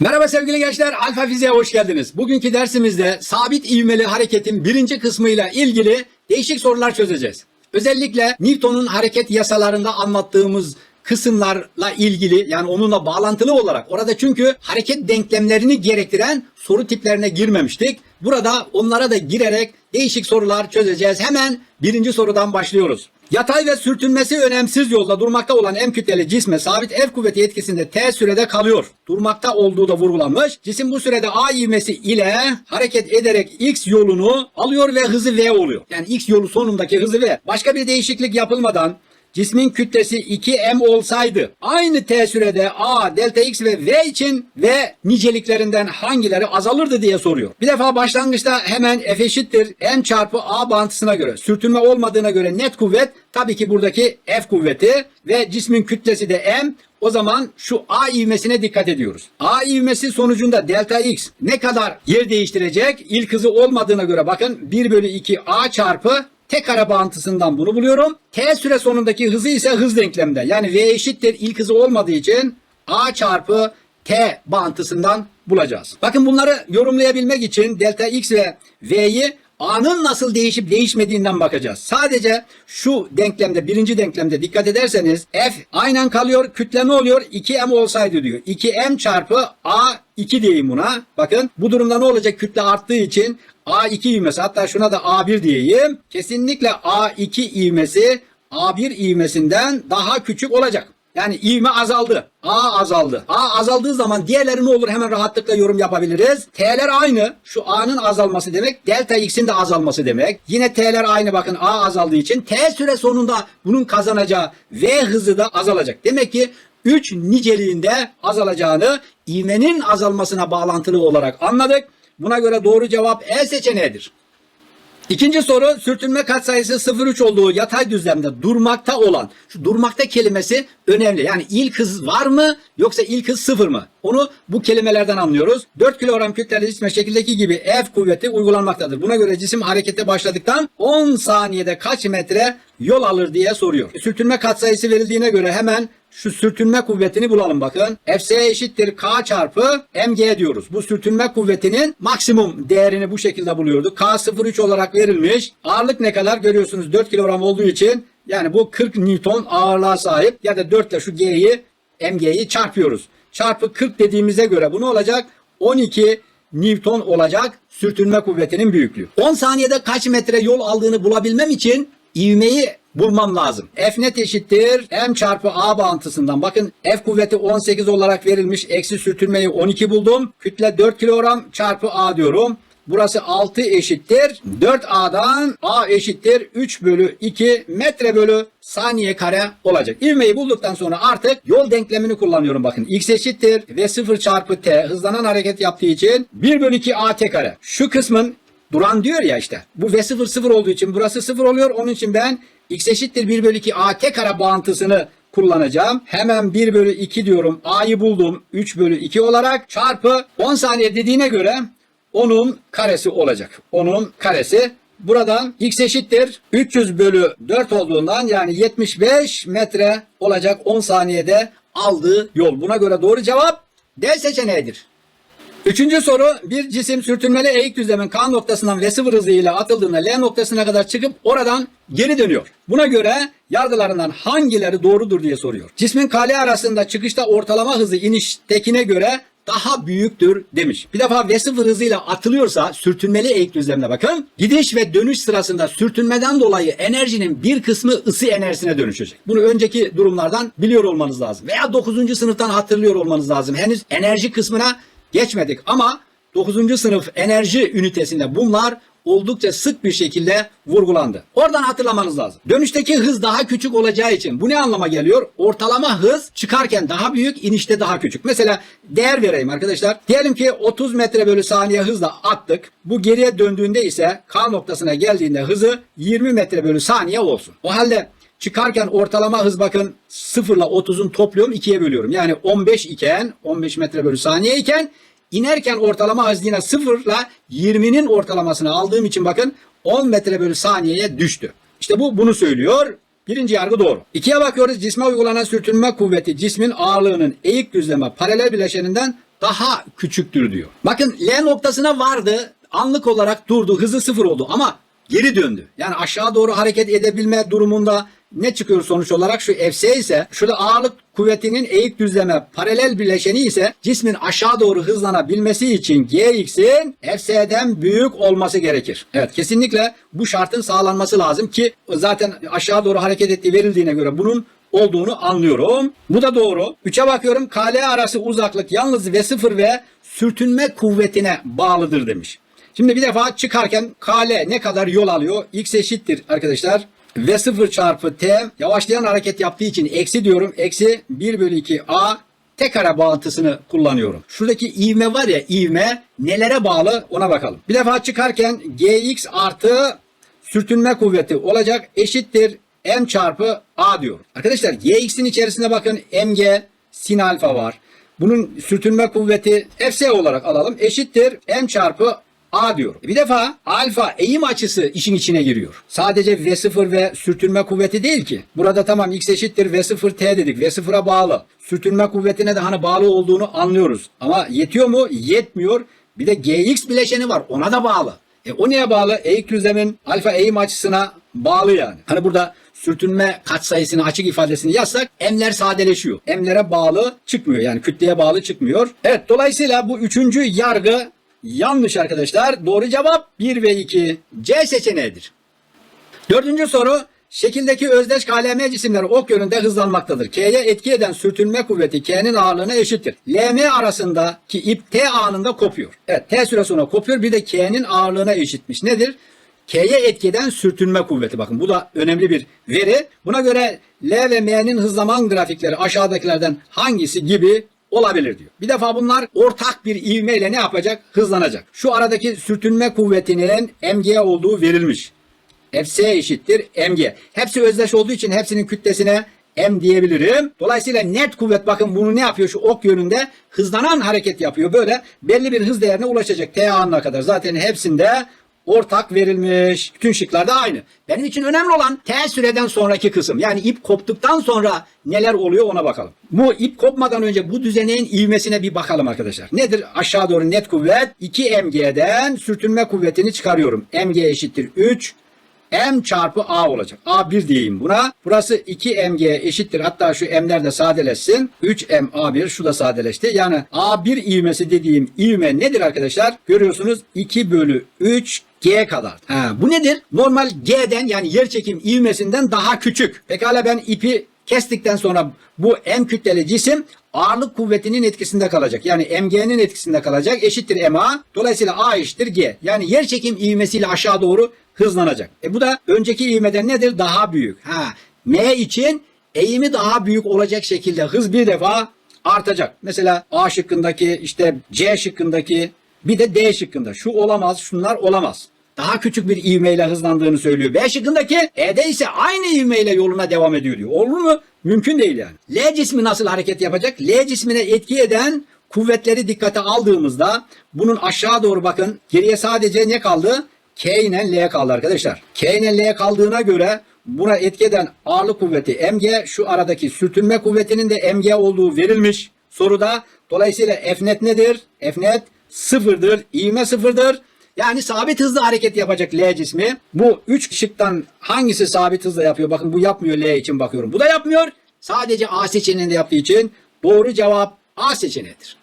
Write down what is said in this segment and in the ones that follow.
Merhaba sevgili gençler, Alfa Fiziğe hoş geldiniz. Bugünkü dersimizde sabit ivmeli hareketin birinci kısmıyla ilgili değişik sorular çözeceğiz. Özellikle Newton'un hareket yasalarında anlattığımız kısımlarla ilgili yani onunla bağlantılı olarak orada çünkü hareket denklemlerini gerektiren soru tiplerine girmemiştik. Burada onlara da girerek değişik sorular çözeceğiz. Hemen birinci sorudan başlıyoruz. Yatay ve sürtünmesi önemsiz yolda durmakta olan M kütleli cisme sabit F kuvveti etkisinde T sürede kalıyor. Durmakta olduğu da vurgulanmış. Cisim bu sürede A ivmesi ile hareket ederek X yolunu alıyor ve hızı V oluyor. Yani X yolu sonundaki hızı V. Başka bir değişiklik yapılmadan cismin kütlesi 2m olsaydı aynı t sürede a, delta x ve v için v niceliklerinden hangileri azalırdı diye soruyor. Bir defa başlangıçta hemen f eşittir m çarpı a bağıntısına göre sürtünme olmadığına göre net kuvvet tabii ki buradaki f kuvveti ve cismin kütlesi de m o zaman şu A ivmesine dikkat ediyoruz. A ivmesi sonucunda delta x ne kadar yer değiştirecek? İlk hızı olmadığına göre bakın 1 bölü 2 A çarpı T kare bağıntısından bunu buluyorum. T süre sonundaki hızı ise hız denklemde. Yani V eşittir ilk hızı olmadığı için A çarpı T bağıntısından bulacağız. Bakın bunları yorumlayabilmek için delta X ve V'yi A'nın nasıl değişip değişmediğinden bakacağız. Sadece şu denklemde birinci denklemde dikkat ederseniz F aynen kalıyor kütle ne oluyor? 2M olsaydı diyor. 2M çarpı A 2 diyeyim buna. Bakın bu durumda ne olacak? Kütle arttığı için A2 ivmesi hatta şuna da A1 diyeyim. Kesinlikle A2 ivmesi A1 ivmesinden daha küçük olacak. Yani ivme azaldı. A azaldı. A azaldığı zaman diğerleri ne olur hemen rahatlıkla yorum yapabiliriz. T'ler aynı. Şu A'nın azalması demek. Delta X'in de azalması demek. Yine T'ler aynı bakın A azaldığı için. T süre sonunda bunun kazanacağı V hızı da azalacak. Demek ki 3 niceliğinde azalacağını ivmenin azalmasına bağlantılı olarak anladık. Buna göre doğru cevap E seçeneğidir. İkinci soru sürtünme katsayısı 0,3 olduğu yatay düzlemde durmakta olan şu durmakta kelimesi önemli. Yani ilk hız var mı yoksa ilk hız sıfır mı? Onu bu kelimelerden anlıyoruz. 4 kilogram kütleli cisme şekildeki gibi F kuvveti uygulanmaktadır. Buna göre cisim harekete başladıktan 10 saniyede kaç metre yol alır diye soruyor. Sürtünme katsayısı verildiğine göre hemen şu sürtünme kuvvetini bulalım bakın. Fs eşittir K çarpı mg diyoruz. Bu sürtünme kuvvetinin maksimum değerini bu şekilde buluyorduk. K 0,3 olarak verilmiş. Ağırlık ne kadar görüyorsunuz 4 kilogram olduğu için yani bu 40 Newton ağırlığa sahip ya da 4 ile şu G'yi mg'yi çarpıyoruz. Çarpı 40 dediğimize göre bu ne olacak? 12 Newton olacak sürtünme kuvvetinin büyüklüğü. 10 saniyede kaç metre yol aldığını bulabilmem için ivmeyi bulmam lazım. F net eşittir M çarpı A bağıntısından. Bakın F kuvveti 18 olarak verilmiş. Eksi sürtünmeyi 12 buldum. Kütle 4 kilogram çarpı A diyorum. Burası 6 eşittir. 4A'dan A eşittir 3 bölü 2 metre bölü saniye kare olacak. İvmeyi bulduktan sonra artık yol denklemini kullanıyorum bakın. X eşittir ve 0 çarpı T hızlanan hareket yaptığı için 1 bölü 2 AT kare. Şu kısmın duran diyor ya işte. Bu V0 0 olduğu için burası 0 oluyor. Onun için ben X eşittir 1 bölü 2 AT kare bağıntısını kullanacağım. Hemen 1 bölü 2 diyorum. A'yı buldum. 3 bölü 2 olarak çarpı 10 saniye dediğine göre onun karesi olacak. Onun karesi. Buradan x eşittir 300 bölü 4 olduğundan yani 75 metre olacak 10 saniyede aldığı yol. Buna göre doğru cevap D seçeneğidir. Üçüncü soru bir cisim sürtünmeli eğik düzlemin K noktasından V0 hızıyla atıldığında L noktasına kadar çıkıp oradan geri dönüyor. Buna göre yargılarından hangileri doğrudur diye soruyor. Cismin kale arasında çıkışta ortalama hızı iniştekine göre daha büyüktür demiş. Bir defa V0 hızıyla atılıyorsa sürtünmeli eğik düzlemine bakın. Gidiş ve dönüş sırasında sürtünmeden dolayı enerjinin bir kısmı ısı enerjisine dönüşecek. Bunu önceki durumlardan biliyor olmanız lazım. Veya 9. sınıftan hatırlıyor olmanız lazım. Henüz enerji kısmına geçmedik ama 9. sınıf enerji ünitesinde bunlar oldukça sık bir şekilde vurgulandı. Oradan hatırlamanız lazım. Dönüşteki hız daha küçük olacağı için bu ne anlama geliyor? Ortalama hız çıkarken daha büyük, inişte daha küçük. Mesela değer vereyim arkadaşlar. Diyelim ki 30 metre bölü saniye hızla attık. Bu geriye döndüğünde ise K noktasına geldiğinde hızı 20 metre bölü saniye olsun. O halde Çıkarken ortalama hız bakın 0 ile 30'un topluyorum 2'ye bölüyorum. Yani 15 iken 15 metre bölü saniye iken inerken ortalama hız yine 0 ile 20'nin ortalamasını aldığım için bakın 10 metre bölü saniyeye düştü. İşte bu bunu söylüyor. Birinci yargı doğru. İkiye bakıyoruz. Cisme uygulanan sürtünme kuvveti cismin ağırlığının eğik düzleme paralel bileşeninden daha küçüktür diyor. Bakın L noktasına vardı. Anlık olarak durdu. Hızı sıfır oldu ama geri döndü. Yani aşağı doğru hareket edebilme durumunda ne çıkıyor sonuç olarak? Şu Fs ise şurada ağırlık kuvvetinin eğik düzleme paralel bileşeni ise cismin aşağı doğru hızlanabilmesi için Gx'in Fs'den büyük olması gerekir. Evet kesinlikle bu şartın sağlanması lazım ki zaten aşağı doğru hareket ettiği verildiğine göre bunun olduğunu anlıyorum. Bu da doğru. 3'e bakıyorum. KL arası uzaklık yalnız V0 ve sürtünme kuvvetine bağlıdır demiş. Şimdi bir defa çıkarken KL ne kadar yol alıyor? X eşittir arkadaşlar. V0 çarpı T yavaşlayan hareket yaptığı için eksi diyorum. Eksi 1 bölü 2 A tek kare bağıntısını kullanıyorum. Şuradaki ivme var ya ivme nelere bağlı ona bakalım. Bir defa çıkarken Gx artı sürtünme kuvveti olacak eşittir m çarpı a diyor. Arkadaşlar gx'in içerisine bakın mg sin alfa var. Bunun sürtünme kuvveti fs olarak alalım eşittir m çarpı a diyor. Bir defa alfa eğim açısı işin içine giriyor. Sadece v0 ve sürtünme kuvveti değil ki. Burada tamam x eşittir v0 t dedik. v0'a bağlı. Sürtünme kuvvetine de hani bağlı olduğunu anlıyoruz. Ama yetiyor mu? Yetmiyor. Bir de gx bileşeni var. Ona da bağlı. E o neye bağlı? Eğik düzlemin alfa eğim açısına bağlı yani. Hani burada sürtünme katsayısını açık ifadesini yazsak emler sadeleşiyor. Emlere bağlı çıkmıyor yani kütleye bağlı çıkmıyor. Evet dolayısıyla bu üçüncü yargı yanlış arkadaşlar. Doğru cevap 1 ve 2 C seçeneğidir. Dördüncü soru Şekildeki özdeş KLM cisimleri ok yönünde hızlanmaktadır. K'ye etki eden sürtünme kuvveti K'nin ağırlığına eşittir. LM arasındaki ip T anında kopuyor. Evet T süre sonra kopuyor bir de K'nin ağırlığına eşitmiş. Nedir? K'ye etki eden sürtünme kuvveti. Bakın bu da önemli bir veri. Buna göre L ve M'nin hızlaman grafikleri aşağıdakilerden hangisi gibi olabilir diyor. Bir defa bunlar ortak bir ivmeyle ne yapacak? Hızlanacak. Şu aradaki sürtünme kuvvetinin mg olduğu verilmiş. Fs eşittir mg. Hepsi özdeş olduğu için hepsinin kütlesine m diyebilirim. Dolayısıyla net kuvvet bakın bunu ne yapıyor? Şu ok yönünde hızlanan hareket yapıyor. Böyle belli bir hız değerine ulaşacak. T anına kadar. Zaten hepsinde ortak verilmiş. Bütün şıklarda aynı. Benim için önemli olan T süreden sonraki kısım. Yani ip koptuktan sonra neler oluyor ona bakalım. Bu ip kopmadan önce bu düzeneğin ivmesine bir bakalım arkadaşlar. Nedir? Aşağı doğru net kuvvet 2 mg'den sürtünme kuvvetini çıkarıyorum. mg eşittir 3 m çarpı a olacak. A1 diyeyim buna. Burası 2mg eşittir. Hatta şu m'ler de sadeleşsin. 3m a1 şu da sadeleşti. Yani a1 ivmesi dediğim ivme nedir arkadaşlar? Görüyorsunuz 2 bölü 3 G kadar. Ha, bu nedir? Normal G'den yani yer çekim ivmesinden daha küçük. Pekala ben ipi kestikten sonra bu M kütleli cisim ağırlık kuvvetinin etkisinde kalacak. Yani mg'nin etkisinde kalacak. Eşittir ma. Dolayısıyla a eşittir g. Yani yer çekim ivmesiyle aşağı doğru hızlanacak. E bu da önceki ivmeden nedir? Daha büyük. Ha, m için eğimi daha büyük olacak şekilde hız bir defa artacak. Mesela A şıkkındaki işte C şıkkındaki bir de D şıkkında. Şu olamaz, şunlar olamaz. Daha küçük bir ivmeyle hızlandığını söylüyor. B şıkkındaki E'de ise aynı ivmeyle yoluna devam ediyor diyor. Olur mu? Mümkün değil yani. L cismi nasıl hareket yapacak? L cismine etki eden kuvvetleri dikkate aldığımızda bunun aşağı doğru bakın geriye sadece ne kaldı? K ile L kaldı arkadaşlar. K ile L kaldığına göre buna etki eden ağırlık kuvveti mg şu aradaki sürtünme kuvvetinin de mg olduğu verilmiş soruda. Dolayısıyla F net nedir? F net sıfırdır. İvme sıfırdır. Yani sabit hızla hareket yapacak L cismi. Bu üç şıktan hangisi sabit hızla yapıyor? Bakın bu yapmıyor L için bakıyorum. Bu da yapmıyor. Sadece A seçeneğinde yaptığı için doğru cevap A seçeneğidir.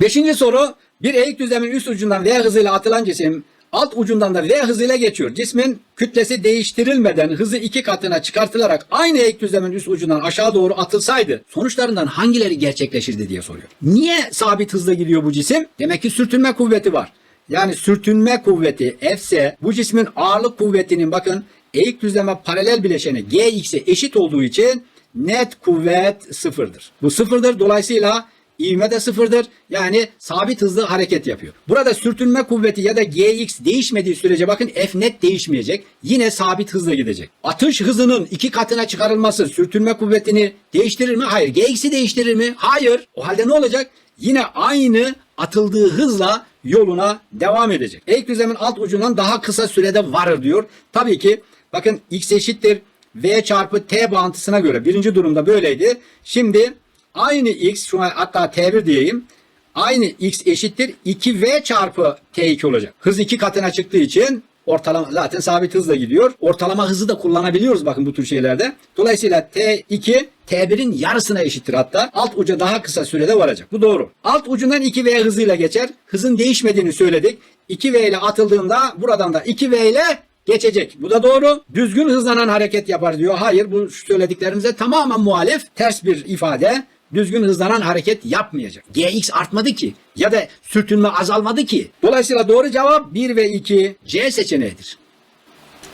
Beşinci soru. Bir eğik düzlemin üst ucundan V hızıyla atılan cisim alt ucundan da V hızıyla geçiyor. Cismin kütlesi değiştirilmeden hızı iki katına çıkartılarak aynı eğik düzlemin üst ucundan aşağı doğru atılsaydı sonuçlarından hangileri gerçekleşirdi diye soruyor. Niye sabit hızla gidiyor bu cisim? Demek ki sürtünme kuvveti var. Yani sürtünme kuvveti Fs bu cismin ağırlık kuvvetinin bakın eğik düzleme paralel bileşeni Gx'e eşit olduğu için net kuvvet sıfırdır. Bu sıfırdır. Dolayısıyla ivme de sıfırdır. Yani sabit hızlı hareket yapıyor. Burada sürtünme kuvveti ya da Gx değişmediği sürece bakın F net değişmeyecek. Yine sabit hızla gidecek. Atış hızının iki katına çıkarılması sürtünme kuvvetini değiştirir mi? Hayır. Gx'i değiştirir mi? Hayır. O halde ne olacak? Yine aynı atıldığı hızla yoluna devam edecek. Eğik düzlemin alt ucundan daha kısa sürede varır diyor. Tabii ki bakın x eşittir v çarpı t bağıntısına göre birinci durumda böyleydi. Şimdi aynı x şu an hatta t1 diyeyim. aynı x eşittir 2v çarpı t2 olacak. Hız 2 katına çıktığı için ortalama zaten sabit hızla gidiyor. Ortalama hızı da kullanabiliyoruz bakın bu tür şeylerde. Dolayısıyla t2 T1'in yarısına eşittir hatta. Alt uca daha kısa sürede varacak. Bu doğru. Alt ucundan 2V hızıyla geçer. Hızın değişmediğini söyledik. 2V ile atıldığında buradan da 2V ile geçecek. Bu da doğru. Düzgün hızlanan hareket yapar diyor. Hayır bu söylediklerimize tamamen muhalif. Ters bir ifade. Düzgün hızlanan hareket yapmayacak. GX artmadı ki ya da sürtünme azalmadı ki. Dolayısıyla doğru cevap 1 ve 2 C seçeneğidir.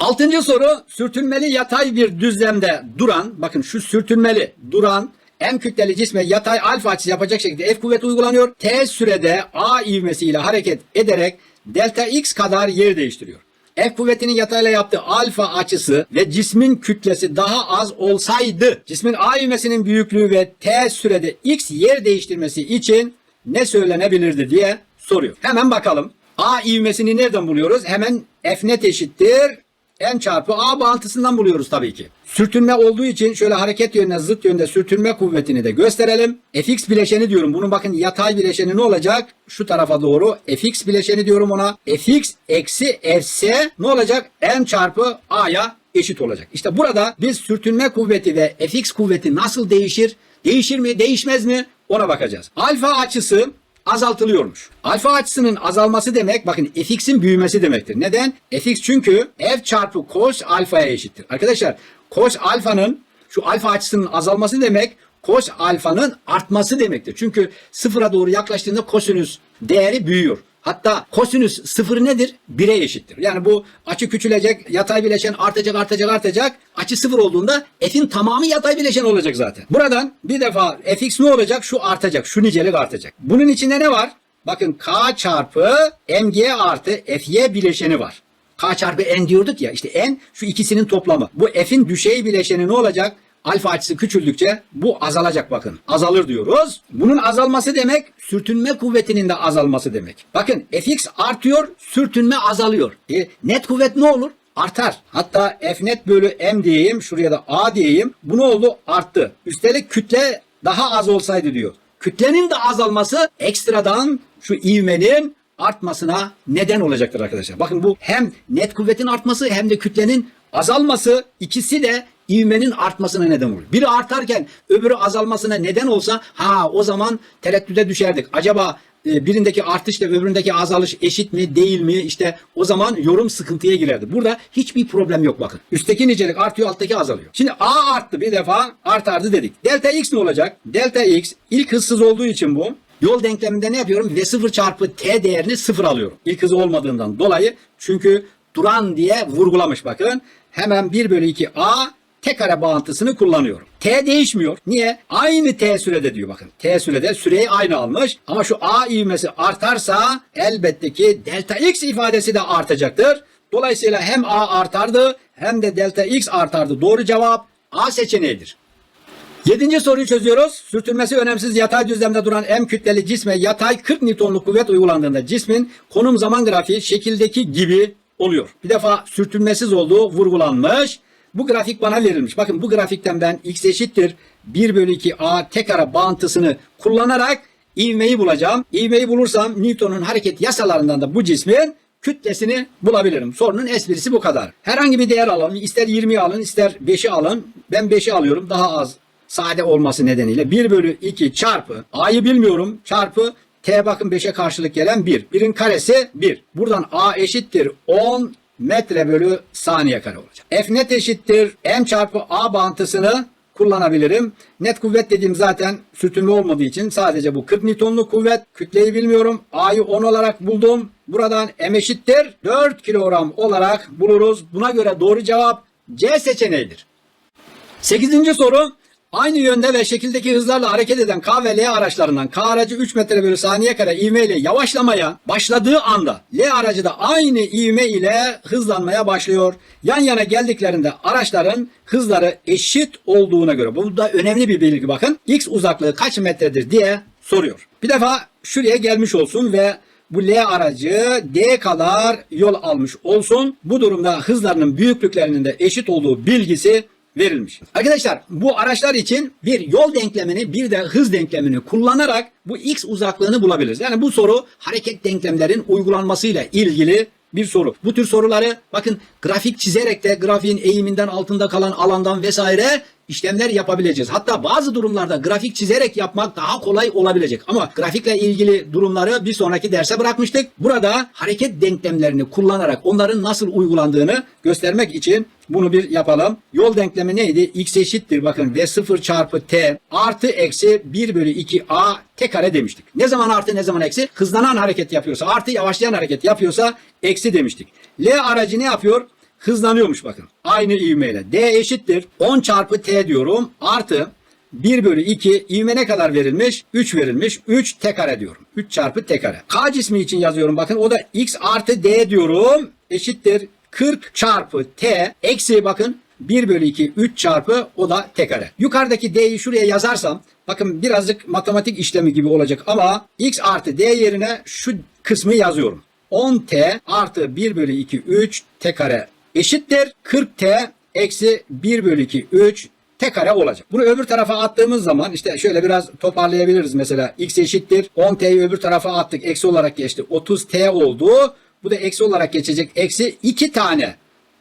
Altıncı soru sürtünmeli yatay bir düzlemde duran bakın şu sürtünmeli duran M kütleli cisme yatay alfa açısı yapacak şekilde F kuvvet uygulanıyor. T sürede A ivmesiyle hareket ederek delta X kadar yer değiştiriyor. F kuvvetinin yatayla yaptığı alfa açısı ve cismin kütlesi daha az olsaydı cismin A ivmesinin büyüklüğü ve T sürede X yer değiştirmesi için ne söylenebilirdi diye soruyor. Hemen bakalım. A ivmesini nereden buluyoruz? Hemen F net eşittir n çarpı a bağıntısından buluyoruz tabii ki. Sürtünme olduğu için şöyle hareket yönüne zıt yönde sürtünme kuvvetini de gösterelim. fx bileşeni diyorum. Bunun bakın yatay bileşeni ne olacak? Şu tarafa doğru fx bileşeni diyorum ona. fx eksi fs ne olacak? n çarpı a'ya eşit olacak. İşte burada biz sürtünme kuvveti ve fx kuvveti nasıl değişir? Değişir mi? Değişmez mi? Ona bakacağız. Alfa açısı azaltılıyormuş. Alfa açısının azalması demek bakın fx'in büyümesi demektir. Neden? fx çünkü f çarpı cos alfaya eşittir. Arkadaşlar cos alfanın şu alfa açısının azalması demek cos alfanın artması demektir. Çünkü sıfıra doğru yaklaştığında kosinüs değeri büyüyor. Hatta kosinüs sıfır nedir? 1'e eşittir. Yani bu açı küçülecek, yatay bileşen artacak, artacak, artacak. Açı sıfır olduğunda f'in tamamı yatay bileşen olacak zaten. Buradan bir defa fx ne olacak? Şu artacak, şu nicelik artacak. Bunun içinde ne var? Bakın k çarpı mg artı fy bileşeni var. K çarpı n diyorduk ya işte n şu ikisinin toplamı. Bu f'in düşey bileşeni ne olacak? Alfa açısı küçüldükçe bu azalacak bakın. Azalır diyoruz. Bunun azalması demek sürtünme kuvvetinin de azalması demek. Bakın fx artıyor, sürtünme azalıyor. E, net kuvvet ne olur? Artar. Hatta f net bölü m diyeyim. Şuraya da a diyeyim. Bu ne oldu? Arttı. Üstelik kütle daha az olsaydı diyor. Kütlenin de azalması ekstradan şu ivmenin artmasına neden olacaktır arkadaşlar. Bakın bu hem net kuvvetin artması hem de kütlenin azalması ikisi de ivmenin artmasına neden olur. Biri artarken öbürü azalmasına neden olsa ha o zaman tereddüde düşerdik. Acaba e, birindeki artışla öbüründeki azalış eşit mi değil mi işte o zaman yorum sıkıntıya girerdi. Burada hiçbir problem yok bakın. Üstteki nicelik artıyor alttaki azalıyor. Şimdi A arttı bir defa artardı dedik. Delta X ne olacak? Delta X ilk hızsız olduğu için bu Yol denkleminde ne yapıyorum? V0 çarpı T değerini sıfır alıyorum. İlk hızı olmadığından dolayı. Çünkü duran diye vurgulamış bakın. Hemen 1 bölü 2 A T kare bağıntısını kullanıyorum. T değişmiyor. Niye? Aynı T sürede diyor bakın. T sürede süreyi aynı almış. Ama şu A ivmesi artarsa elbette ki delta X ifadesi de artacaktır. Dolayısıyla hem A artardı hem de delta X artardı. Doğru cevap A seçeneğidir. Yedinci soruyu çözüyoruz. Sürtünmesi önemsiz yatay düzlemde duran M kütleli cisme yatay 40 Newton'luk kuvvet uygulandığında cismin konum zaman grafiği şekildeki gibi oluyor. Bir defa sürtünmesiz olduğu vurgulanmış. Bu grafik bana verilmiş. Bakın bu grafikten ben x eşittir 1 bölü 2 a tek ara bağıntısını kullanarak ivmeyi bulacağım. İvmeyi bulursam Newton'un hareket yasalarından da bu cismin kütlesini bulabilirim. Sorunun esprisi bu kadar. Herhangi bir değer alalım. İster 20'yi alın ister 5'i alın. Ben 5'i alıyorum daha az sade olması nedeniyle 1 bölü 2 çarpı a'yı bilmiyorum çarpı t bakın 5'e karşılık gelen 1. 1'in karesi 1. Buradan a eşittir 10 metre bölü saniye kare olacak. F net eşittir m çarpı a bağıntısını kullanabilirim. Net kuvvet dediğim zaten sürtünme olmadığı için sadece bu 40 Newton'luk kuvvet. Kütleyi bilmiyorum. A'yı 10 olarak buldum. Buradan m eşittir 4 kilogram olarak buluruz. Buna göre doğru cevap C seçeneğidir. Sekizinci soru. Aynı yönde ve şekildeki hızlarla hareket eden K ve L araçlarından K aracı 3 metre bölü saniye kare ivme ile yavaşlamaya başladığı anda L aracı da aynı ivme ile hızlanmaya başlıyor. Yan yana geldiklerinde araçların hızları eşit olduğuna göre bu da önemli bir bilgi bakın. X uzaklığı kaç metredir diye soruyor. Bir defa şuraya gelmiş olsun ve bu L aracı D kadar yol almış olsun. Bu durumda hızlarının büyüklüklerinin de eşit olduğu bilgisi verilmiş. Arkadaşlar bu araçlar için bir yol denklemini bir de hız denklemini kullanarak bu x uzaklığını bulabiliriz. Yani bu soru hareket denklemlerin uygulanmasıyla ilgili bir soru. Bu tür soruları bakın grafik çizerek de grafiğin eğiminden altında kalan alandan vesaire işlemler yapabileceğiz. Hatta bazı durumlarda grafik çizerek yapmak daha kolay olabilecek. Ama grafikle ilgili durumları bir sonraki derse bırakmıştık. Burada hareket denklemlerini kullanarak onların nasıl uygulandığını göstermek için bunu bir yapalım. Yol denklemi neydi? X eşittir bakın V0 çarpı T artı eksi 1 bölü 2 A T kare demiştik. Ne zaman artı ne zaman eksi? Hızlanan hareket yapıyorsa artı yavaşlayan hareket yapıyorsa eksi demiştik. L aracı ne yapıyor? Hızlanıyormuş bakın. Aynı ivmeyle. D eşittir 10 çarpı T diyorum artı 1 bölü 2 ivme ne kadar verilmiş? 3 verilmiş. 3 t kare diyorum. 3 çarpı t kare. K cismi için yazıyorum. Bakın o da x artı d diyorum. Eşittir 40 çarpı t eksi bakın 1 bölü 2 3 çarpı o da t kare. Yukarıdaki d'yi şuraya yazarsam bakın birazcık matematik işlemi gibi olacak ama x artı d yerine şu kısmı yazıyorum. 10t artı 1 bölü 2 3 t kare eşittir 40t eksi 1 bölü 2 3 t kare olacak. Bunu öbür tarafa attığımız zaman işte şöyle biraz toparlayabiliriz mesela x eşittir 10t'yi öbür tarafa attık eksi olarak geçti 30t oldu. Bu da eksi olarak geçecek eksi 2 tane.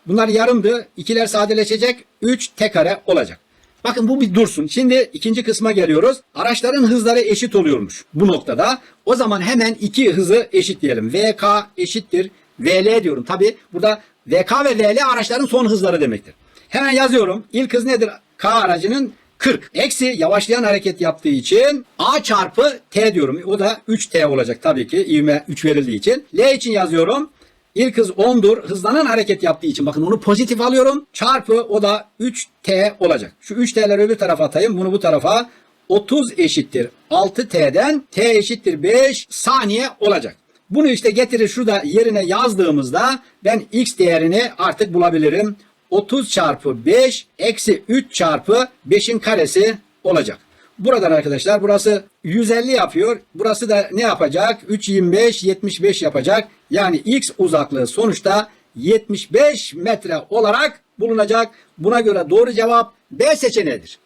Bunlar yarımdı. İkiler sadeleşecek 3 t kare olacak. Bakın bu bir dursun. Şimdi ikinci kısma geliyoruz. Araçların hızları eşit oluyormuş bu noktada. O zaman hemen iki hızı eşitleyelim. VK eşittir VL diyorum. Tabi burada VK ve VL araçların son hızları demektir. Hemen yazıyorum. İlk hız nedir? K aracının 40. Eksi yavaşlayan hareket yaptığı için A çarpı T diyorum. O da 3T olacak tabii ki. İvme 3 verildiği için. L için yazıyorum. İlk hız 10'dur. Hızlanan hareket yaptığı için bakın onu pozitif alıyorum. Çarpı o da 3T olacak. Şu 3T'leri öbür tarafa atayım. Bunu bu tarafa 30 eşittir 6T'den T eşittir 5 saniye olacak. Bunu işte getirir şurada yerine yazdığımızda ben X değerini artık bulabilirim. 30 çarpı 5 eksi 3 çarpı 5'in karesi olacak. Buradan arkadaşlar burası 150 yapıyor. Burası da ne yapacak? 3, 25, 75 yapacak. Yani x uzaklığı sonuçta 75 metre olarak bulunacak. Buna göre doğru cevap B seçeneğidir.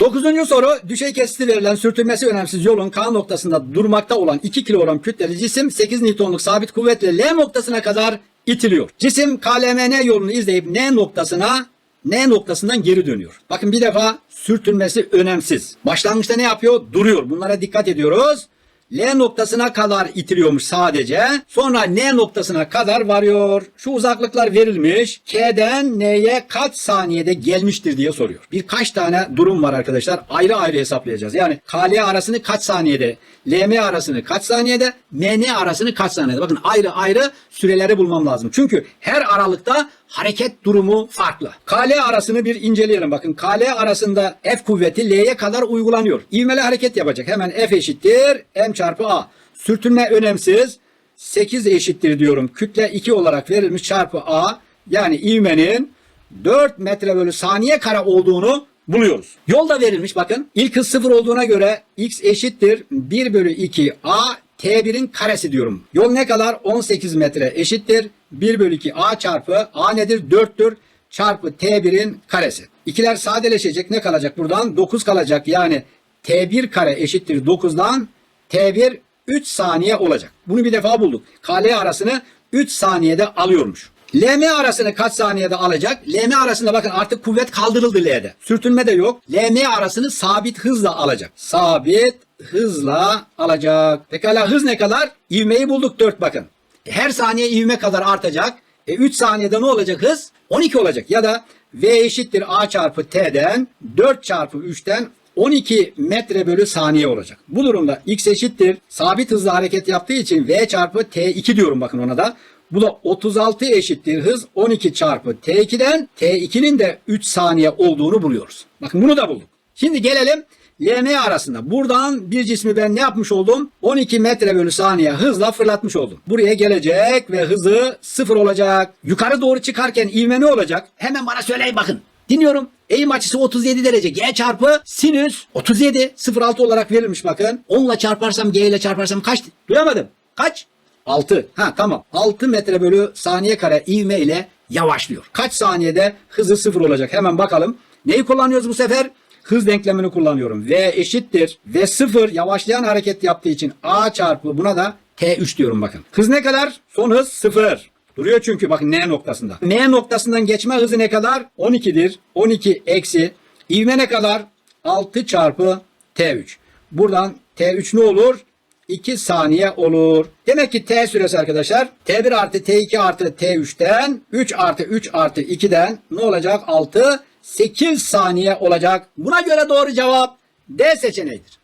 Dokuzuncu soru düşey kesiti verilen sürtünmesi önemsiz yolun K noktasında durmakta olan 2 kilogram kütleli cisim 8 Newton'luk sabit kuvvetle L noktasına kadar itiliyor. Cisim KLMN yolunu izleyip N noktasına N noktasından geri dönüyor. Bakın bir defa sürtünmesi önemsiz. Başlangıçta ne yapıyor? Duruyor. Bunlara dikkat ediyoruz. L noktasına kadar itiliyormuş sadece. Sonra N noktasına kadar varıyor. Şu uzaklıklar verilmiş. K'den N'ye kaç saniyede gelmiştir diye soruyor. Birkaç tane durum var arkadaşlar. Ayrı ayrı hesaplayacağız. Yani KL arasını kaç saniyede, LM arasını kaç saniyede, MN arasını kaç saniyede. Bakın ayrı ayrı süreleri bulmam lazım. Çünkü her aralıkta hareket durumu farklı. KL arasını bir inceleyelim. Bakın KL arasında F kuvveti L'ye kadar uygulanıyor. İvmeli hareket yapacak. Hemen F eşittir M çarpı A. Sürtünme önemsiz. 8 eşittir diyorum. Kütle 2 olarak verilmiş çarpı A. Yani ivmenin 4 metre bölü saniye kare olduğunu buluyoruz. Yol da verilmiş bakın. İlk hız 0 olduğuna göre x eşittir 1 bölü 2 A T1'in karesi diyorum. Yol ne kadar? 18 metre eşittir. 1 bölü 2 A çarpı A nedir? 4'tür. Çarpı T1'in karesi. İkiler sadeleşecek. Ne kalacak buradan? 9 kalacak. Yani T1 kare eşittir 9'dan T1 3 saniye olacak. Bunu bir defa bulduk. KL arasını 3 saniyede alıyormuş. LM arasını kaç saniyede alacak? LM arasında bakın artık kuvvet kaldırıldı L'de. Sürtünme de yok. LM arasını sabit hızla alacak. Sabit hızla alacak. Pekala hız ne kadar? İvmeyi bulduk 4 bakın. Her saniye ivme kadar artacak. E 3 saniyede ne olacak hız? 12 olacak. Ya da V eşittir A çarpı T'den 4 çarpı 3'ten 12 metre bölü saniye olacak. Bu durumda x eşittir. Sabit hızla hareket yaptığı için v çarpı t2 diyorum bakın ona da. Bu da 36 eşittir hız 12 çarpı t2'den t2'nin de 3 saniye olduğunu buluyoruz. Bakın bunu da bulduk. Şimdi gelelim LM arasında. Buradan bir cismi ben ne yapmış oldum? 12 metre bölü saniye hızla fırlatmış oldum. Buraya gelecek ve hızı sıfır olacak. Yukarı doğru çıkarken ivme ne olacak? Hemen bana söyleyin bakın. Dinliyorum. Eğim açısı 37 derece. G çarpı sinüs 37. 0,6 olarak verilmiş bakın. 10 ile çarparsam G ile çarparsam kaç? Duyamadım. Kaç? 6. Ha tamam. 6 metre bölü saniye kare ivme ile yavaşlıyor. Kaç saniyede hızı sıfır olacak? Hemen bakalım. Neyi kullanıyoruz bu sefer? Hız denklemini kullanıyorum. V eşittir. V sıfır yavaşlayan hareket yaptığı için A çarpı buna da T3 diyorum bakın. Hız ne kadar? Son hız sıfır. Duruyor çünkü bakın N noktasında. N noktasından geçme hızı ne kadar? 12'dir. 12 eksi. İvme ne kadar? 6 çarpı T3. Buradan T3 ne olur? 2 saniye olur. Demek ki T süresi arkadaşlar T1 artı T2 artı T3'ten 3 artı 3 artı 2'den ne olacak? 6 8 saniye olacak. Buna göre doğru cevap D seçeneğidir.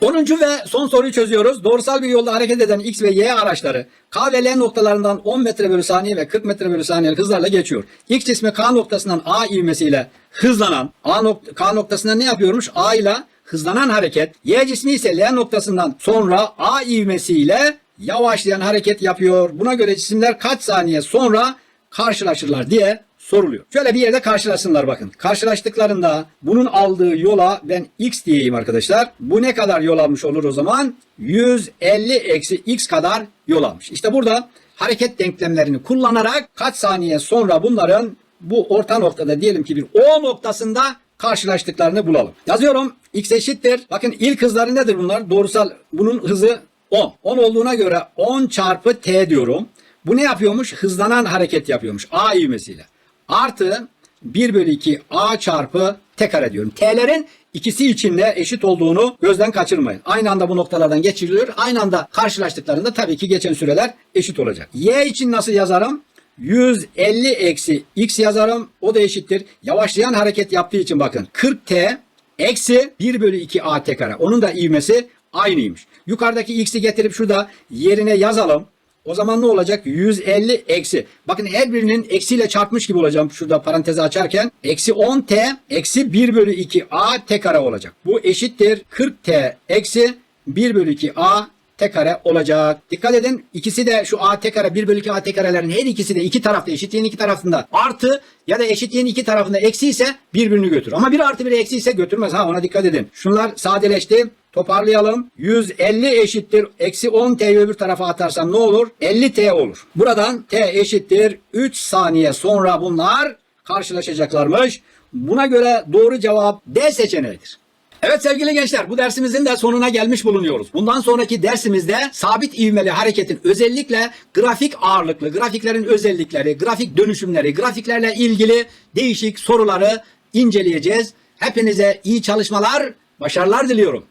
10. ve son soruyu çözüyoruz. Doğrusal bir yolda hareket eden X ve Y araçları K ve L noktalarından 10 metre bölü saniye ve 40 metre bölü saniye hızlarla geçiyor. X cismi K noktasından A ivmesiyle hızlanan A nok K noktasından ne yapıyormuş? A ile hızlanan hareket. Y cismi ise L noktasından sonra A ivmesiyle yavaşlayan hareket yapıyor. Buna göre cisimler kaç saniye sonra karşılaşırlar diye soruluyor. Şöyle bir yerde karşılaşsınlar bakın. Karşılaştıklarında bunun aldığı yola ben x diyeyim arkadaşlar. Bu ne kadar yol almış olur o zaman? 150 eksi x kadar yol almış. İşte burada hareket denklemlerini kullanarak kaç saniye sonra bunların bu orta noktada diyelim ki bir O noktasında karşılaştıklarını bulalım. Yazıyorum. X eşittir. Bakın ilk hızları nedir bunlar? Doğrusal bunun hızı 10. 10 olduğuna göre 10 çarpı t diyorum. Bu ne yapıyormuş? Hızlanan hareket yapıyormuş. A ivmesiyle. Artı 1 bölü 2 A çarpı T kare diyorum. T'lerin ikisi içinde eşit olduğunu gözden kaçırmayın. Aynı anda bu noktalardan geçiriliyor. Aynı anda karşılaştıklarında tabii ki geçen süreler eşit olacak. Y için nasıl yazarım? 150 eksi x yazarım. O da eşittir. Yavaşlayan hareket yaptığı için bakın. 40t eksi 1 bölü 2 at kare. Onun da ivmesi aynıymış. Yukarıdaki x'i getirip şurada yerine yazalım. O zaman ne olacak? 150 eksi. Bakın her birinin eksiyle çarpmış gibi olacağım şurada parantezi açarken. Eksi 10t eksi 1 bölü 2 a t kare olacak. Bu eşittir 40t eksi 1 bölü 2 a t kare olacak. Dikkat edin ikisi de şu a t kare 1 bölü 2 a t karelerin her ikisi de iki tarafta eşitliğin iki tarafında artı ya da eşitliğin iki tarafında eksi ise birbirini götür. Ama bir artı bir eksi ise götürmez ha ona dikkat edin. Şunlar sadeleşti. Toparlayalım. 150 eşittir. Eksi 10 t'yi öbür tarafa atarsam ne olur? 50 t olur. Buradan t eşittir. 3 saniye sonra bunlar karşılaşacaklarmış. Buna göre doğru cevap D seçeneğidir. Evet sevgili gençler bu dersimizin de sonuna gelmiş bulunuyoruz. Bundan sonraki dersimizde sabit ivmeli hareketin özellikle grafik ağırlıklı, grafiklerin özellikleri, grafik dönüşümleri, grafiklerle ilgili değişik soruları inceleyeceğiz. Hepinize iyi çalışmalar, başarılar diliyorum.